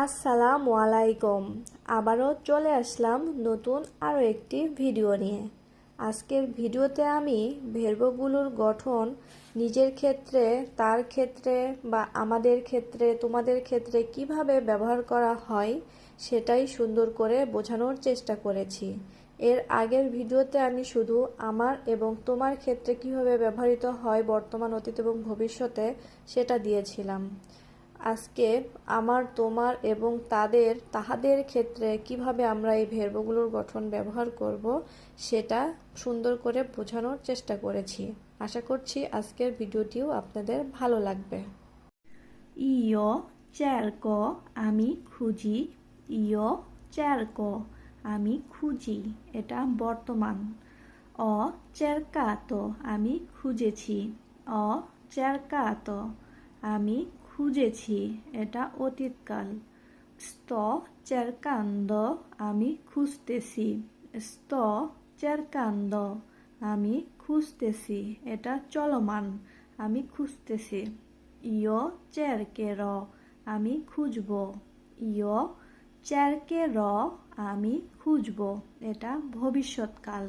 আসসালামু আলাইকুম আবারও চলে আসলাম নতুন আরও একটি ভিডিও নিয়ে। আজকের ভিডিওতে আমি ভের্বগুলোর গঠন, নিজের ক্ষেত্রে, তার ক্ষেত্রে বা আমাদের ক্ষেত্রে, তোমাদের ক্ষেত্রে কীভাবে ব্যবহার করা হয় সেটাই সুন্দর করে বোঝানোর চেষ্টা করেছি। এর আগের ভিডিওতে আমি শুধু আমার এবং তোমার ক্ষেত্রে কীভাবে ব্যবহৃত হয় বর্তমান অতীত এবং ভবিষ্যতে সেটা দিয়েছিলাম। আজকে আমার, তোমার এবং তাদের, তাহাদের ক্ষেত্রে কীভাবে আমরা এই ভের্বগুলোর গঠন ব্যবহার করব, সেটা সুন্দর করে বোঝানোর চেষ্টা করেছি। আশা করছি আজকের ভিডিওটিও আপনাদের ভালো লাগবে। ইয় চ্যারক আমি খুঁজি। ইয় চ্যারক আমি খুঁজি, এটা বর্তমান। অ চেরকাত আমি খুঁজেছি। অ চেরকাত আমি খুঁজেছি, এটা অতীতকাল। স্ত চেরকান্দ আমি খুঁজতেছি, স্ত চেরকান্দ আমি খুঁজতেছি, এটা চলমান, আমি খুঁজতেছি। ইয় চেরকে র আমি খুঁজব, ইয় চেরকে র আমি খুঁজব, এটা ভবিষ্যৎকাল।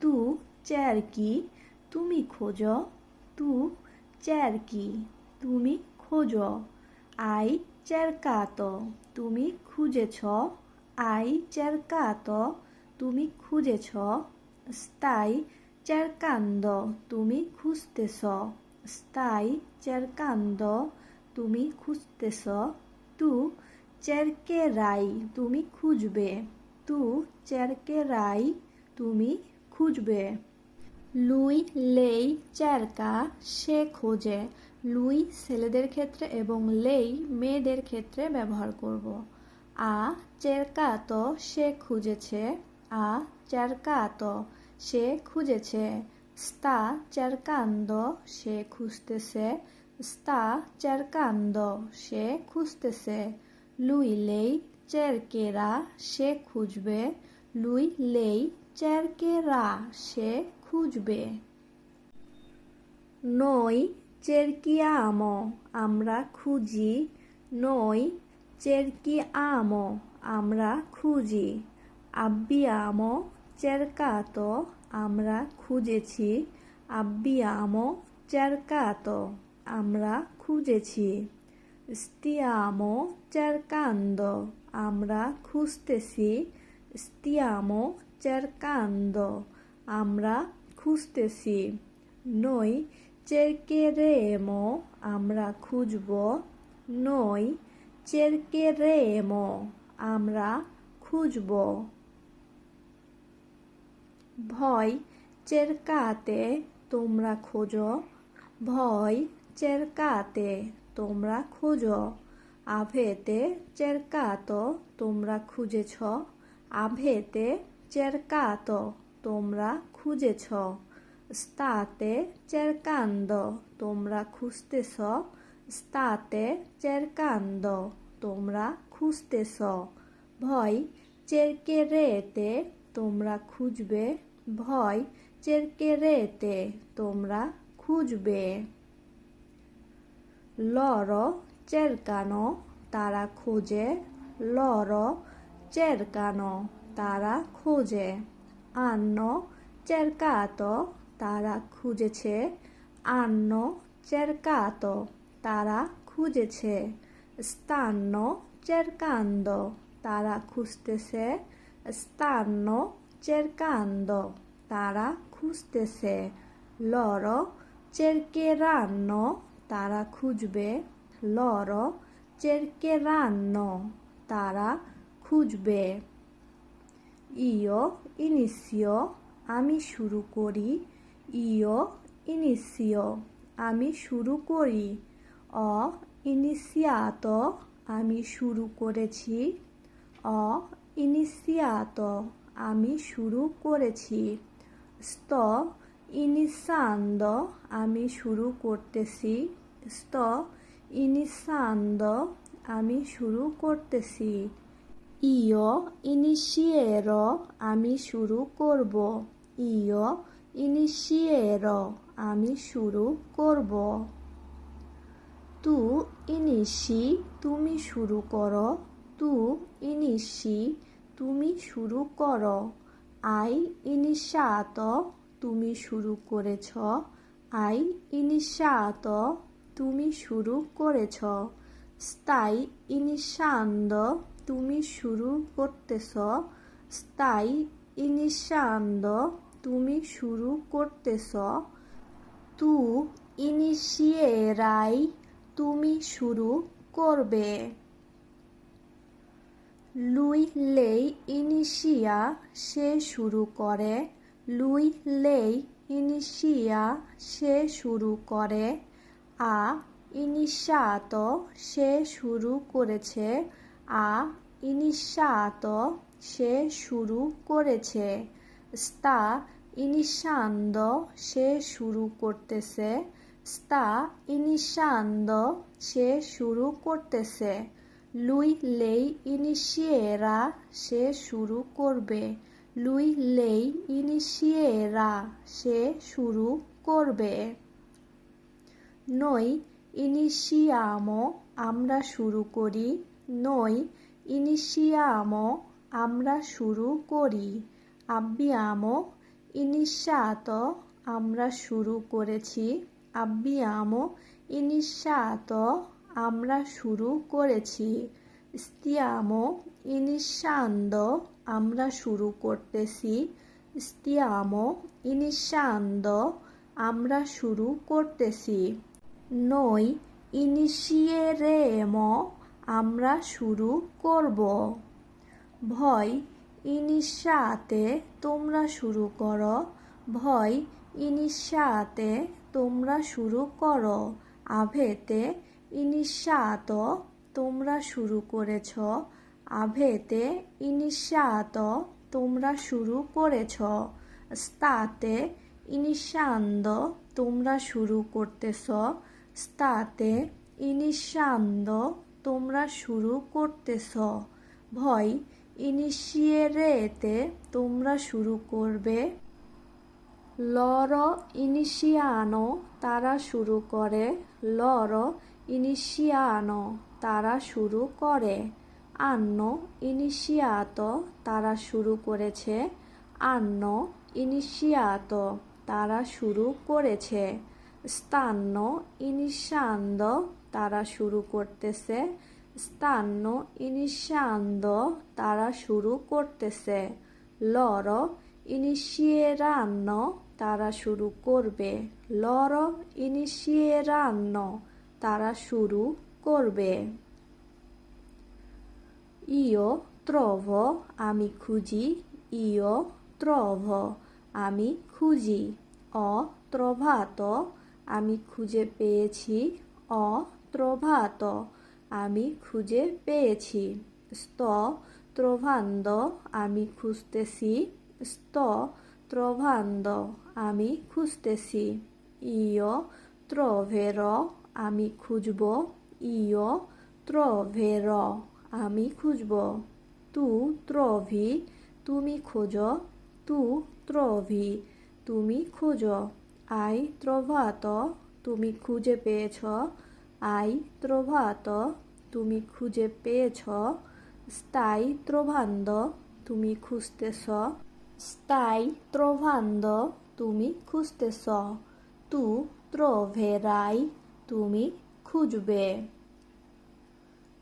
তু চের কি, তুমি খোঁজ তু চের কি তুমি খোঁজ আই চেরকাত তুমি খুঁজেছ আই চেরকাত তুমি খুঁজেছ স্থায়ী চেরকান্দ তুমি খুঁজতেছ স্থায়ী চেরকান্দ তুমি খুঁজতেছ তু চেরকে রাই তুমি খুঁজবে তু চেরকে রাই তুমি খুঁজবে লুই লেই চেরকা সে খোঁজে। লুই ছেলেদের ক্ষেত্রে এবং লেই মেয়েদের ক্ষেত্রে ব্যবহার করব। আ চেরকা তো সে খুঁজেছে। আ চেরকাত সে খুঁজেছে। স্তা চেরকান্দ সে খুঁজতেছে। স্তা চেরকান্দ সে খুঁজতেছে। লুই লেই চেরকেরা সে খুঁজবে। লুই লেই চেরকেরা সে খুঁজবে। নই চেরকিয়াম, আমরা খুঁজি। নই চেরকিয়াম, আমরা খুঁজি। আব্বিয়াম চেরকাত, আমরা খুঁজেছি। আব্বিয়াম চেরকাত, আমরা খুঁজেছি। স্তিয়াম চেরকান্দ, আমরা খুঁজতেছি। স্তিয়াম চেরকান্দ, আমরা খুঁজতেছি। নই, চেরকেরেম আমরা খুঁজব। নই, চেরকেরেম আমরা খুঁজব। ভয়, চেরকাতে তোমরা খোঁজো। ভয়, চেরকাতে তোমরা খোঁজো। আভেতে, চেরকাত তোমরা খুঁজেছ। আভেতে, চেরকাত তোমরা খুঁজেছ? স্তাতে চেরকান্দ, তোমরা খুঁজতেছ? স্তাতে চেরকান্দ, তোমরা খুঁজতেছ? ভয় চেরকে রেতে তোমরা খুঁজবে? ভয় চেরকে রেতে তোমরা খুঁজবে? লর চেরকানো, তারা খোঁজে। লর চেরকানো, তারা খোঁজে। আন্ন চেরকাত তারা খুঁজেছে, আন্ন চেরকাত তারা খুঁজেছে, স্তান্ন চেরকান্দ তারা খুঁজতেছে, স্তান্ন চেরকান্দ তারা খুঁজতেছে, লর চেরকেরান্ন তারা খুঁজবে, লর চেরকেরান্ন তারা খুঁজবে। ইয় ইনিসিয় আমি শুরু করি, ইয় ইনিসিয় আমি শুরু করি, অ ইনিসিয়াত আমি শুরু করেছি, অ ইনিসিয়াত আমি শুরু করেছি, স্ত ইনিসান্দ আমি শুরু করতেছি, স্ত ইনিসান্দ আমি শুরু করতেছি, ইয় ইনিশিয়ের। আমি শুরু করব। ইয় ইনিশিয়ের, আমি শুরু করব। তু ইনিশি, তুমি শুরু করো। তু ইনিশি, তুমি শুরু করো। আই ইনিশাত, তুমি শুরু করেছ। আই ইনিশাত, তুমি শুরু করেছ। স্তাই ইনিশান্দ, তুমি শুরু করতেছ। স্তাই ইনিশান্দ তুমি শুরু করতেছ, তু ইনিশিয়েরাই তুমি শুরু করবে। লুই লেই ইনিশিয়া সে শুরু করে, লুই লেই ইনিশিয়া সে শুরু করে, আ ইনিশাত সে শুরু করেছে, আ ইনিশাত সে শুরু করেছে। স্তা ইনিশান্দ সে শুরু করতেছে। স্তা ইনিশান্দ সে শুরু করতেছে। লুই লেই ইনিশিয়েরা সে শুরু করবে। লুই লেই ইনিশিয়েরা সে শুরু করবে। নই ইনিশিয়ামো আমরা শুরু করি। নই ইনিশিয়ামো আমরা শুরু করি। আব্বিয়ামো ইনিশাত আমরা শুরু করেছি। আব্বিয়ামো ইনিশাত আমরা শুরু করেছি। স্তিয়ামো ইনিশান্দ আমরা শুরু করতেছি। স্তিয়ামো ইনিশান্দ আমরা শুরু করতেছি। নই ইনিশিয়েরেমো আমরা শুরু করব। ভয় ইনিশাতে তোমরা শুরু করো। ভয়, ইনিশাতে তোমরা শুরু করো। আভেতে, ইনিশাত তোমরা শুরু করেছ। আভেতে, ইনিশাত তোমরা শুরু করেছ। স্তাতে, ইনিশান্দ তোমরা শুরু করতেছ। স্তাতে, ইনিশান্দ তোমরা শুরু করতেছ। ভয় ইনিশিয়েরেতে তোমরা শুরু করবে। লর ইনিশিয়ানো তারা শুরু করে। লর ইনিশিয়ানো তারা শুরু করে। আন্ন ইনিশিয়াত তারা শুরু করেছে। আন্ন ইনিশিয়াত তারা শুরু করেছে। স্তান্ন ইনিশান্দ তারা শুরু করতেছে। স্তান্ন ইনিশান্দ তারা শুরু করতেছে। লর ইনিশিয়েরান্ন তারা শুরু করবে। লর ইনিশিয়েরান্ন তারা শুরু করবে। ইও ত্রভ, আমি খুঁজি। ইও ত্রভ, আমি খুঁজি। অ ত্রভাত, আমি খুঁজে পেয়েছি। অ ত্রভাত আমি খুঁজে পেয়েছি। স্ত ত্রভান্দ আমি খুঁজতেছি। স্ত ত্রভান্দ আমি খুঁজতেছি। ইয় ত্রভের আমি খুঁজব। ইয় ত্রভের আমি খুঁজব। তু ত্রভি, তুমি খোঁজ। তু ত্রভি, তুমি খোঁজ। আই ত্রভাত, তুমি খুঁজে পেয়েছ। আই ত্রভাত, তুমি খুঁজে পেয়েছ। স্থায়ী ত্রভান্দ, তুমি খুঁজতেছ। স্থায়ী ত্রভান্দ, তুমি খুঁজতেছ। তু ত্রভেরাই, তুমি খুঁজবে।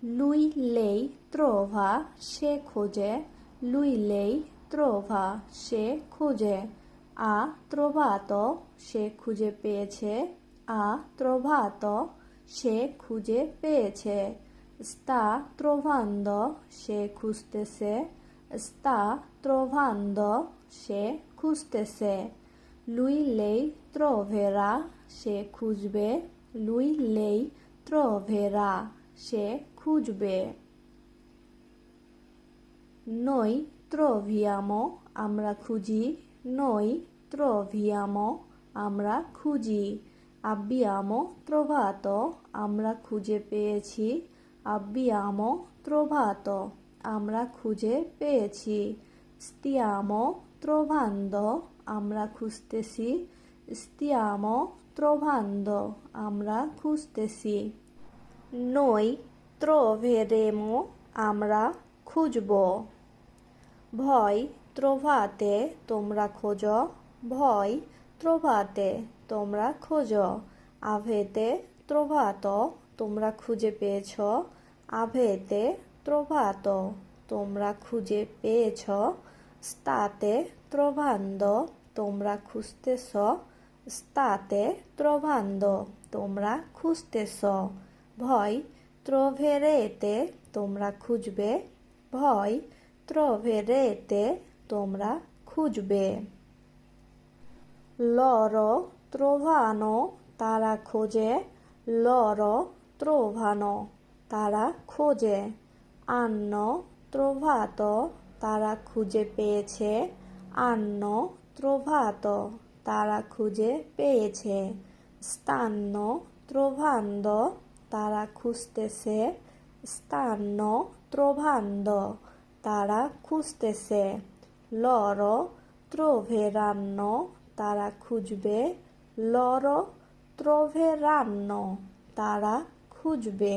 লুই লেই ত্রভা, সে খোঁজে। লুই লেই ত্রভা, সে খোঁজে। আ ত্রভাত, সে খুঁজে পেয়েছে। আ ত্রভাত সে খুঁজে পেয়েছে। স্তা ত্রভান্দ সে খুঁজতেছে। স্তা ত্রভান্দ সে খুঁজতেছে। লুই লেই ত্রভেরা সে খুঁজবে। লুই লেই ত্রভেরা সে খুঁজবে। নই ত্রভিয়ামো আমরা খুঁজি। নই ত্রভিয়ামো আমরা খুঁজি। আব্বিয়ামো ত্রভাত, আমরা খুঁজে পেয়েছি। আব্বিয়ামো ত্রভাত, আমরা খুঁজে পেয়েছি। স্তিয়ামো ত্রভান্দ, আমরা খুঁজতেছি। স্তিয়ামো ত্রভান্দ, আমরা খুঁজতেছি। নই ত্রভেরেমো আমরা খুঁজব। ভয় ত্রভাতে, তোমরা খোঁজ। ভয় ত্রভাতে তোমরা খোঁজো। আভেতে ত্রভাত, তোমরা খুঁজে পেয়েছ। আভেতে ত্রভাত, তোমরা খুঁজে পেয়েছ। স্তাতে ত্রভান্দ, তোমরা খুঁজতেছ। স্তাতে ত্রভান্দ, তোমরা খুঁজতেছ। ভয় ত্রভেরেতে, তোমরা খুঁজবে। ভয় ত্রভেরেতে, তোমরা খুঁজবে। লর ত্রোভানো, তারা খোঁজে। লর ত্রোভানো, তারা খোঁজে। আন্ন ত্রোভাত, তারা খুঁজে পেয়েছে। আন্ন ত্রোভাত, তারা খুঁজে পেয়েছে। স্তান্ন ত্রোভান্দ, তারা খুঁজতেছে। স্তান্ন ত্রোভান্দ, তারা খুঁজতেছে। লর ত্রোভেরান্ন, তারা খুঁজবে। লর ত্রোভেরান্ন তারা খুঁজবে।